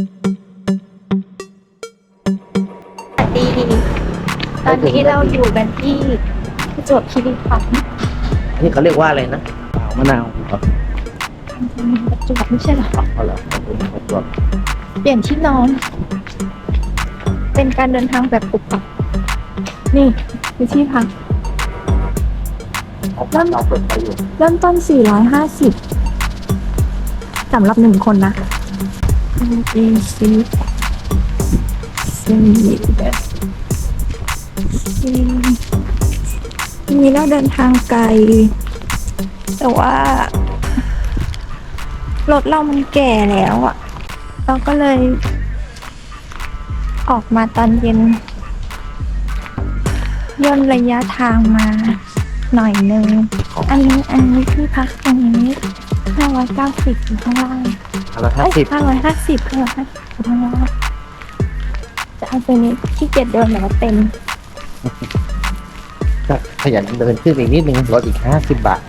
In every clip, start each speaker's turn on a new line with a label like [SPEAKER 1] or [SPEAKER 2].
[SPEAKER 1] สวัสดี ตอนนี้เราอยู่กันที่ประจวบคีรีขันธ์
[SPEAKER 2] นี่เขาเรียกว่าอะไรนะมะนาวเหรอ
[SPEAKER 1] ประจวบไม่ใช่เหรอ
[SPEAKER 2] เอาเหรอผมประจวบ
[SPEAKER 1] เปลี่ยนที่นอน เป็นการเดินทางแบบปุบปับนี่คือที่พัก
[SPEAKER 2] เอาเราเปิดไฟอยู่
[SPEAKER 1] เริ่มต้น 450 สำหรับหนึ่งคนนะ ทีนี้เราเดินทางไกล แต่ว่า รถเรามันแก่แล้วอะเราก็เลย ออกมาตอนเย็น ย่นระยะทางมาหน่อยนึง อันนี้อันนี้ที่พักตรงนี้ห้าร้อยเก้าสิบอยู่ข้างล่าง
[SPEAKER 2] ห้า
[SPEAKER 1] เอ้ย
[SPEAKER 2] สิบ
[SPEAKER 1] ห้าร้อยห้าสิบห้าร้อยห้าสิบอยู่ข้างล่างจะเอาตัวนี้ที่เกียจเดินแบบว่าเต็ม
[SPEAKER 2] ขยันเดินขึ้นอีกนิดนึงลดอีกห้าสิบบาท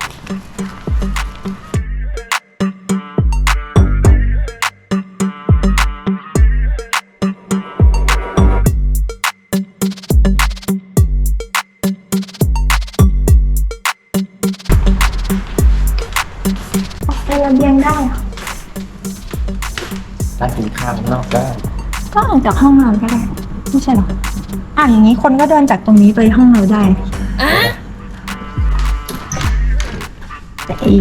[SPEAKER 1] ออกไประเบียงได้เห รอ
[SPEAKER 2] ร้านกินข้าวข้างนอกได้
[SPEAKER 1] ก็ออกจากห้องเราก็ได้ไม่ใช่เหรออะอย่างนี้คนก็เดินจากตรงนี้ไปห้องเราได้แต่อี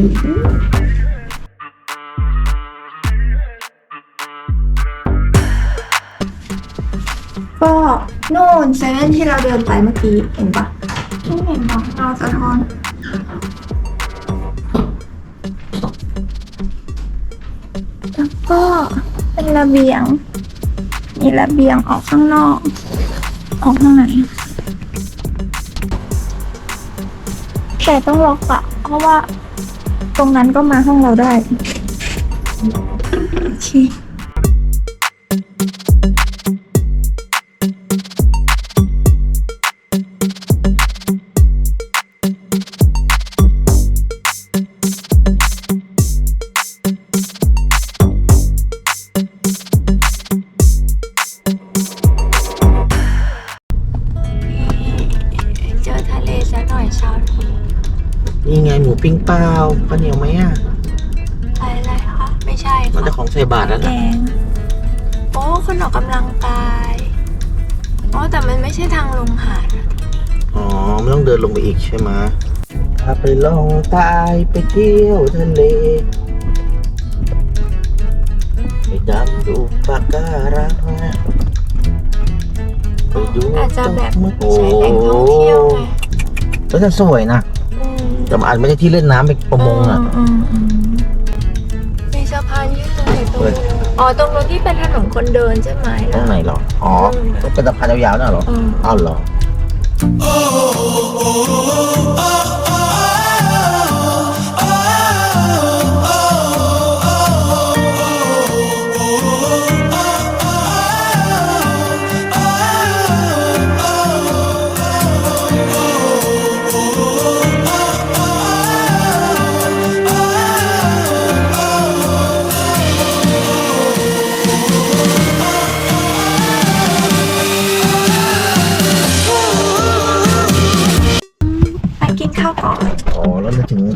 [SPEAKER 1] ก็โน่นเซเว่นที่เราเดินไปเมื่อกี้เห็นปะไม่เห็นหรอกเราสะท้อนแล้วก็ เป็นระเบียง มีระเบียงออกข้างนอก ออกข้างไหนแต่ต้องล็อกอะเพราะว่า ตรงนั้นก็มาห้องเราได้ โอเค ใช่
[SPEAKER 2] มัน
[SPEAKER 1] ค่ะ
[SPEAKER 2] จะของใส่บาทแล้ว
[SPEAKER 1] แก
[SPEAKER 2] นะ
[SPEAKER 1] งโอ้คนออกกำลังกายอ๋อแต่มันไม่ใช่ทางลงหาดอะ
[SPEAKER 2] อ๋อไม่ต้องเดินลงไปอีกใช่ไหมพาไปลองใตายไปเที่ยวทะเลไปดำดูปะการังไปดู
[SPEAKER 1] อาจจะแบบ
[SPEAKER 2] โอ้โห
[SPEAKER 1] ใช้แหล่งท่องเที่ยวไง
[SPEAKER 2] แล้วจะสวยนะ
[SPEAKER 1] อืม
[SPEAKER 2] แต่มันอาจไม่ใช่ที่เล่นน้ำไปประมงอะ
[SPEAKER 1] มอืมอืมมี
[SPEAKER 2] เปิด
[SPEAKER 1] นู้นอ๋อตรงนู้นที่เป็นถนนคนเดินใช่ไหม
[SPEAKER 2] ตรงไหนเหรอ อ๋อเป็นสะพานยาวๆน่ะเหรอ
[SPEAKER 1] อืม
[SPEAKER 2] อ้าวเหรอ
[SPEAKER 1] ไป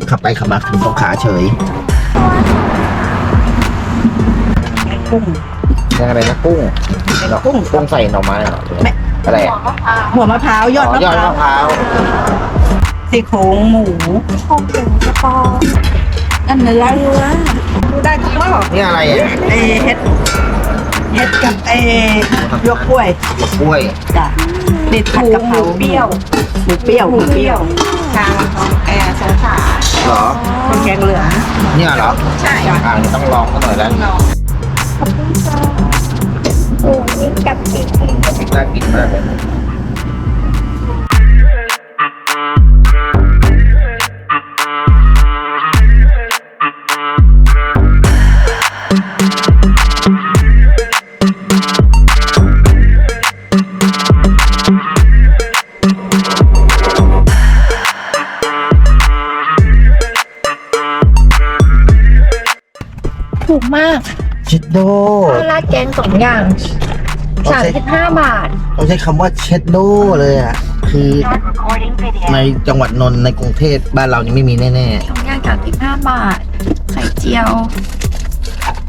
[SPEAKER 1] ขั
[SPEAKER 2] บไปขับมาถึงสงขลาเฉย
[SPEAKER 3] กุ้ง
[SPEAKER 2] ยังอะไรนะกุ้งเหรอ
[SPEAKER 3] กุ้ง
[SPEAKER 2] กุ้งใส่หน่อไม้เหรอ
[SPEAKER 3] ไม่
[SPEAKER 2] อะไรอะ
[SPEAKER 3] หัวมะพร้าวยอด
[SPEAKER 2] อ๋
[SPEAKER 3] มะ
[SPEAKER 2] อยอด
[SPEAKER 3] พร้ามะ
[SPEAKER 2] พร้าว
[SPEAKER 3] ซี่โครงหมู
[SPEAKER 1] ชมถึงสปอร์
[SPEAKER 3] อันเนื้อเนื้อดูได้ทุกรอบ
[SPEAKER 2] นี่อะไรอะ
[SPEAKER 3] เอเฮ็ดเฮ็ดกับเอหยวกกล้วย
[SPEAKER 2] กล้วย
[SPEAKER 3] จ้ะติดผัดกะเพราเปรี้ยวหมูเปรี้ยวหมูเปรี้ยวทางของแอร์สงขลา
[SPEAKER 2] เหรอ
[SPEAKER 3] เป็นแกงเหลือง
[SPEAKER 2] เนี่ยเหรอ
[SPEAKER 3] ใช่
[SPEAKER 2] อ่านี่ต้องลองกันหน่อยแล้ว
[SPEAKER 1] ขอบคุณค่ะโอ้นี่กับอีก
[SPEAKER 2] น่ากินมากเลย ชิดโด
[SPEAKER 1] ข้าวราดแกงสองอย่าง
[SPEAKER 2] โอ
[SPEAKER 1] สาม
[SPEAKER 2] เค
[SPEAKER 1] สิบห้าบาท
[SPEAKER 2] ต้องใช้คำว่าเชดโดเลยอะ คือในจังหวัดนนท์ในกรุงเทพบ้านเรานี่ไม่มีแน่
[SPEAKER 1] สองอย่างสามสิบห้าบาท ไข่เจียว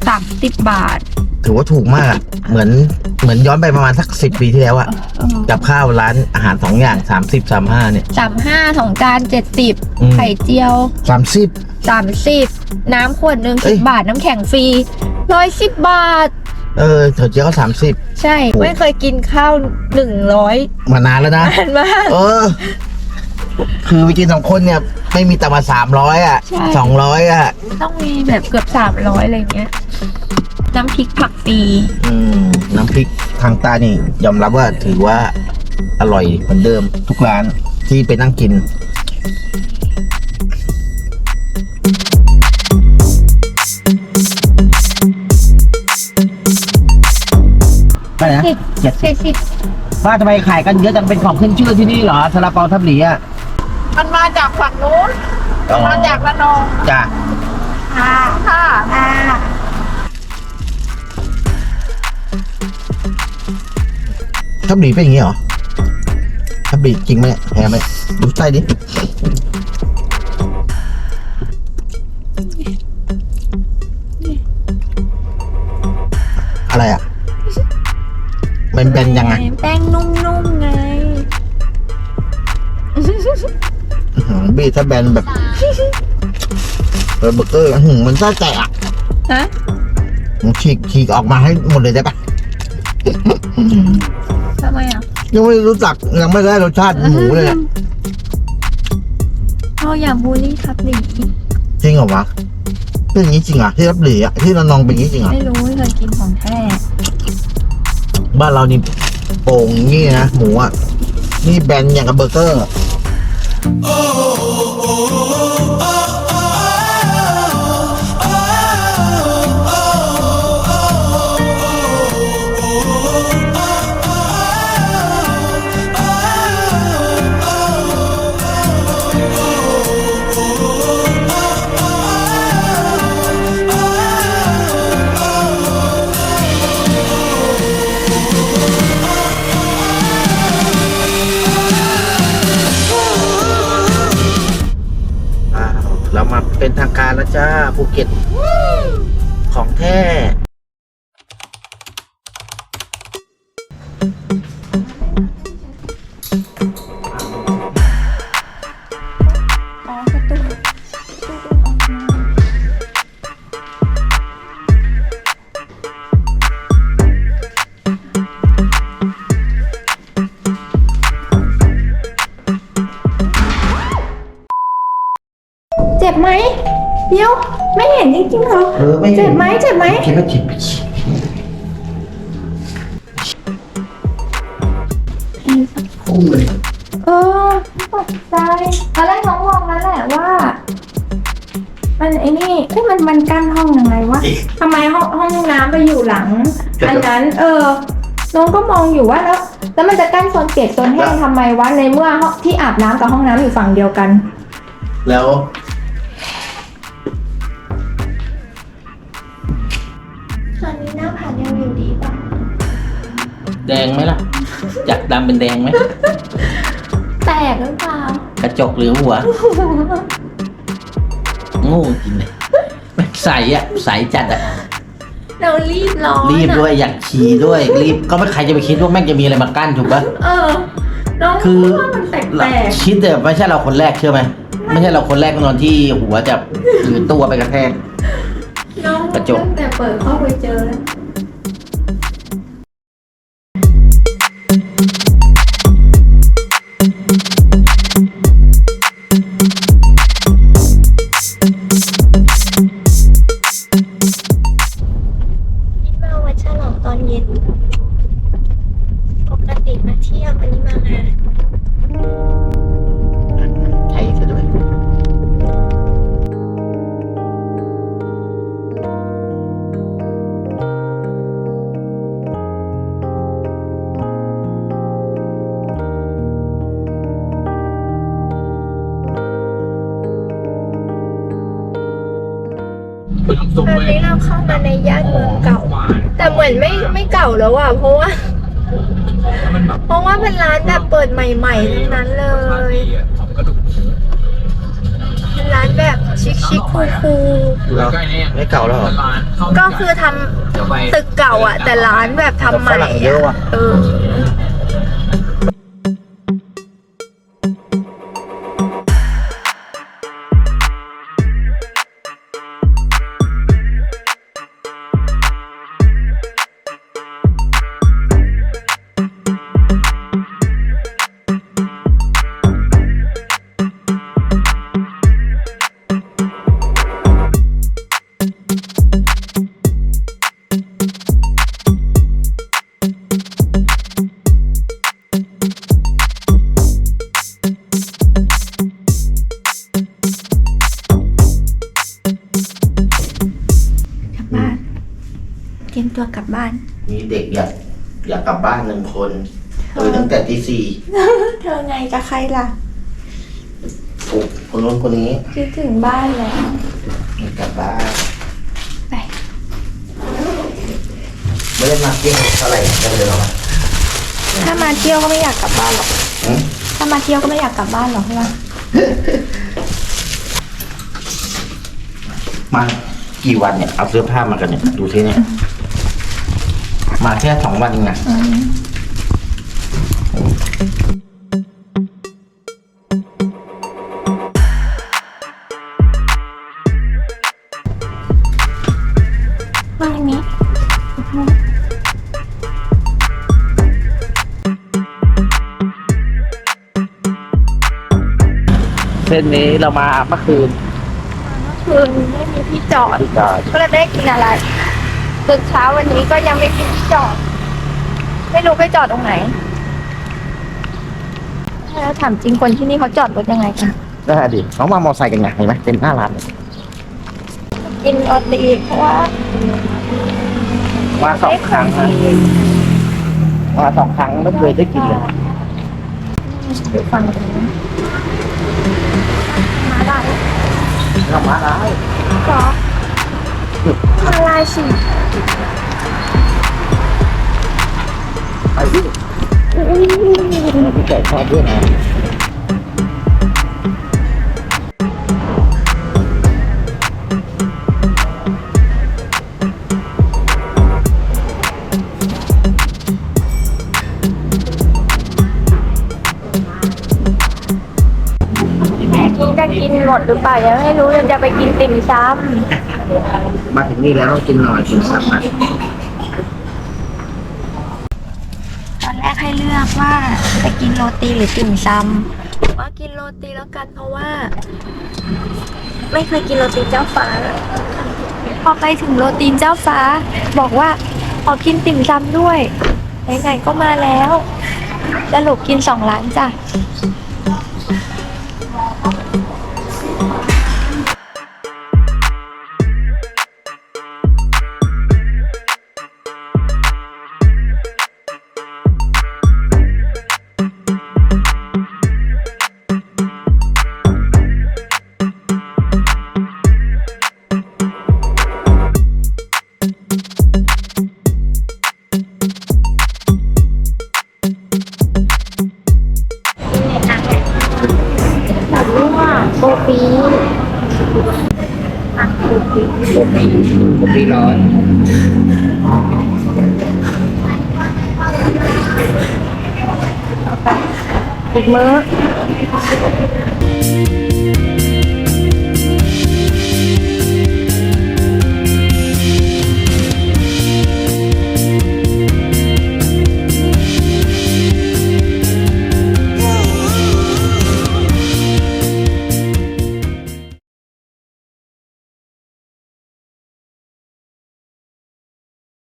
[SPEAKER 1] สามสิบบาท
[SPEAKER 2] ๆ ถือว่าถูกมากอะเหมือนเหมือนย้อนไปประมาณสักสิบปีที่แล้วอะกับข้าวร้านอาหารสองอย่างสามสิบสามห้าเนี่ย
[SPEAKER 1] สามห้าสองจานเจ็ดสิบ
[SPEAKER 2] อืม
[SPEAKER 1] ไข่เจียว
[SPEAKER 2] สามสิบ
[SPEAKER 1] สามสิบน้ำขวดหนึ่ง
[SPEAKER 2] เอ้
[SPEAKER 1] สิ
[SPEAKER 2] ย
[SPEAKER 1] บบาทน้ำแข็งฟรี ร้อยสิบบาท
[SPEAKER 2] เออเถาเจียวก็สามสิบ
[SPEAKER 1] ใช่
[SPEAKER 2] โอ้
[SPEAKER 1] ไม่เคยกินข้าวหนึ่งร้อย
[SPEAKER 2] มานานแล้วนะ
[SPEAKER 1] นานมาก
[SPEAKER 2] เออ คือไปกินสองคนเนี่ย ไม่มีแต่มาสามร้อยอะ
[SPEAKER 1] ใช่
[SPEAKER 2] สองร้อยอะ
[SPEAKER 1] ต้องมีแบบเกือบสามร้อยอะไรเงี้ย น้ำพริกผักฟรี
[SPEAKER 2] อืม น้ำพริกทางใต้นี่ ยอมรับว่าถือว่าอร่อยเหมือนเดิมทุกร้านที่ไปนั่งกิน นะ
[SPEAKER 1] สิบ
[SPEAKER 2] เจ็ด
[SPEAKER 1] สี่สิบ
[SPEAKER 2] ป้าทำไมขายกันเยอะจังเป็นของขึ้นชื่อที่นี่เหรอซาลาเปาทับหลีอะ
[SPEAKER 3] มันมาจากฝั่งนู้นมาจากระนอง
[SPEAKER 2] จ้ะ
[SPEAKER 1] ค่ะค่ะค่ะ
[SPEAKER 2] ทับหลีเป็นอย่างงี้เหรอทับหลีจริงไหมเนี่ยแพ้ไหมดูไส้ดิ ยังไง
[SPEAKER 1] แป้งนุ่มๆไง
[SPEAKER 2] อื้อหือบี้ถ้าแบนแบบเออเบอร์เกอร์อื้อหือมันไส้แตกอะ
[SPEAKER 1] ฮะ
[SPEAKER 2] มึงฉีกฉีกออกมาให้หมดเลยได้ปะ
[SPEAKER 1] ทำไมอะ
[SPEAKER 2] ยังไม่รู้จักยังไม่ได้รสชาติหมูเลยอะ
[SPEAKER 1] เราอย่าบูลลี่ครับหลี
[SPEAKER 2] จริงเหรอวะเป็นอย่างนี้จริงเหรอะที่รับหลีอะที่ระนองเป็นอย่างนี้จริงเหรอ
[SPEAKER 1] ไม่รู้ไม่เคยกินของแท้
[SPEAKER 2] บ้านเรานี่โป่งอย่างนี้นะหมูอะ นี่แบนอย่างกับเบอร์เกอร์ เก็ตของแท้
[SPEAKER 1] เจ็บไหม เดี๋ยวไม่เห็นจริงๆเหรอ
[SPEAKER 2] เออไม่
[SPEAKER 1] เจ็บไหมเจ็บไหม
[SPEAKER 2] คิดว่าจิบพุ่งเลย
[SPEAKER 1] เออตกใจตอนแรกน้องมองแล้วแหละว่า มันไอ้นี่เอ้ยมันมันกั้นห้องยังไงวะทำไมห้องห้องน้ำไปอยู่หลังอันนั้น เออ น้องก็มองอยู่ว่าแล้วแล้วมันจะกั้นโซนเปียกโซนแห้งทำไมวะในเมื่อห้องที่อาบน้ำกับห้องน้ำอยู่ฝั่งเดียวกัน
[SPEAKER 2] แล้ว
[SPEAKER 1] ตอนนี้หน้าผายังอยู่ดีป่ะ
[SPEAKER 2] แดงไหมล่ะ จากดำเป็นแดงไหม
[SPEAKER 1] แตกหรือเปล่าก
[SPEAKER 2] ระจกหรือหัว โง่จริงเลยใสอะ ใสจัดอะ
[SPEAKER 1] เรารีบร้อน
[SPEAKER 2] รีบ
[SPEAKER 1] อะ
[SPEAKER 2] ด้วยอยากขี่ด้วย รีบก็ไม่ใครจะไปคิดว่าแม่งจะมีอะไรมากั้นถูกปะ
[SPEAKER 1] เออน้อง
[SPEAKER 2] คือ
[SPEAKER 1] ว่ามันแปลก
[SPEAKER 2] คิดแต่ไม่ใช่เราคนแรกเชื่อไหมไม่ใช่เราคนแรกแน่นอนที่หัวจะหรือตัวไปกระแทก
[SPEAKER 1] ๆ น้อง
[SPEAKER 2] กระจก
[SPEAKER 1] ตั้งแต่เปิดเข้าไปเจอแล้วมาวัดฉลองตอนเย็น ปกติมาเที่ยวอันนี้มางาน ตอนนี้เราเข้ามาในย่านเมืองเก่ามือนไม่ไม่เก่าแล้วอะเพราะว่า
[SPEAKER 4] มันแบบ
[SPEAKER 1] เพราะว่าเป็นร้านแบบเปิดใหม่ๆทั้งนั้นเลย
[SPEAKER 4] ดีอะของกระดูก
[SPEAKER 1] เป็นร้านแบบชิคชิคคูคู
[SPEAKER 4] อยู่ใกล้ๆเนี่ย
[SPEAKER 2] ไม่เก่าแล้วเหรอ
[SPEAKER 4] ร้านข้าว
[SPEAKER 1] ๆก็คือทำ
[SPEAKER 4] เดี๋ยวไป
[SPEAKER 1] ตึกเก่าอะ แต่ร้านแบบทำใหม่
[SPEAKER 2] ฝรั่งเยอะว่ะ
[SPEAKER 1] เออ บบ้าน มี
[SPEAKER 2] เด็กอยากอยากกลับบ้านหนึ่งคนตื่นตั้งแต่ตีสี่
[SPEAKER 1] เธอไงกับใครล่ะ
[SPEAKER 2] ปลุกคนนู้นคนนี้
[SPEAKER 1] คิดถึงบ้านแล้ว
[SPEAKER 2] อยากกลับบ้าน
[SPEAKER 1] ไป
[SPEAKER 2] ไม่ได้มาเที่ยวเท่าไหร่จะเดินออกมา
[SPEAKER 1] ถ้ามาเที่ยวก็ไม่อยากกลับบ้านหรอก
[SPEAKER 2] หืม
[SPEAKER 1] ถ้ามาเที่ยวก็ไม่อยากกลับบ้านหรอกใช่ไหม
[SPEAKER 2] มากี่วันเนี่ยเอาเสื้อผ้ามากันเนี่ยดูที่เนี่ย มาแค่สองวันเองนะ
[SPEAKER 1] บ้านนี้
[SPEAKER 2] เส้นนี้เรามาเมื่อคืน
[SPEAKER 1] คืนไม่มีที่จอด
[SPEAKER 2] ที่จอด
[SPEAKER 1] ก็เลยไม่ได้กินอะไร ตื่นเช้าวันนี้ก็ยังไม่มีที่จอด ไม่รู้ไปจอดตรงไหนแล้วถามจริงคนที่นี่เขาจอดรถยังไงกัน
[SPEAKER 2] ได้ดิน้องมามอเตอร์ไซค์กันไงเห็นไหมเป็นหน้าร้านเลย
[SPEAKER 1] กินโอตีเพราะว่า
[SPEAKER 2] มาสองครั้งนะมาสองครั้งไม่เคยได้กินเลย
[SPEAKER 1] อยู่ฝั่งนี้มาได้
[SPEAKER 2] เรามาได้
[SPEAKER 1] เหรอ มาลายสิ
[SPEAKER 2] ไปดิพี่ไก่ชอบด้วยนะ
[SPEAKER 1] จะ หรือเปล่ายังไม่รู้ยังจะไปกินติ่มซ
[SPEAKER 2] มาถึงนี่แล้วต้องกินหน่อยกินสักหน่อยำ
[SPEAKER 1] ตอนแรกให้เลือกว่าจะกินโรตีหรือติ่มซำว่ากินโรตีแล้วกันเพราะว่า ไม่เคยกินโรตีเจ้าฟ้า พอไปถึงโรตีเจ้าฟ้า บอกว่าขอกินติ่มซำด้วยไหนๆก็มาแล้วสรุปกินสองร้านจ้ะ Tikman.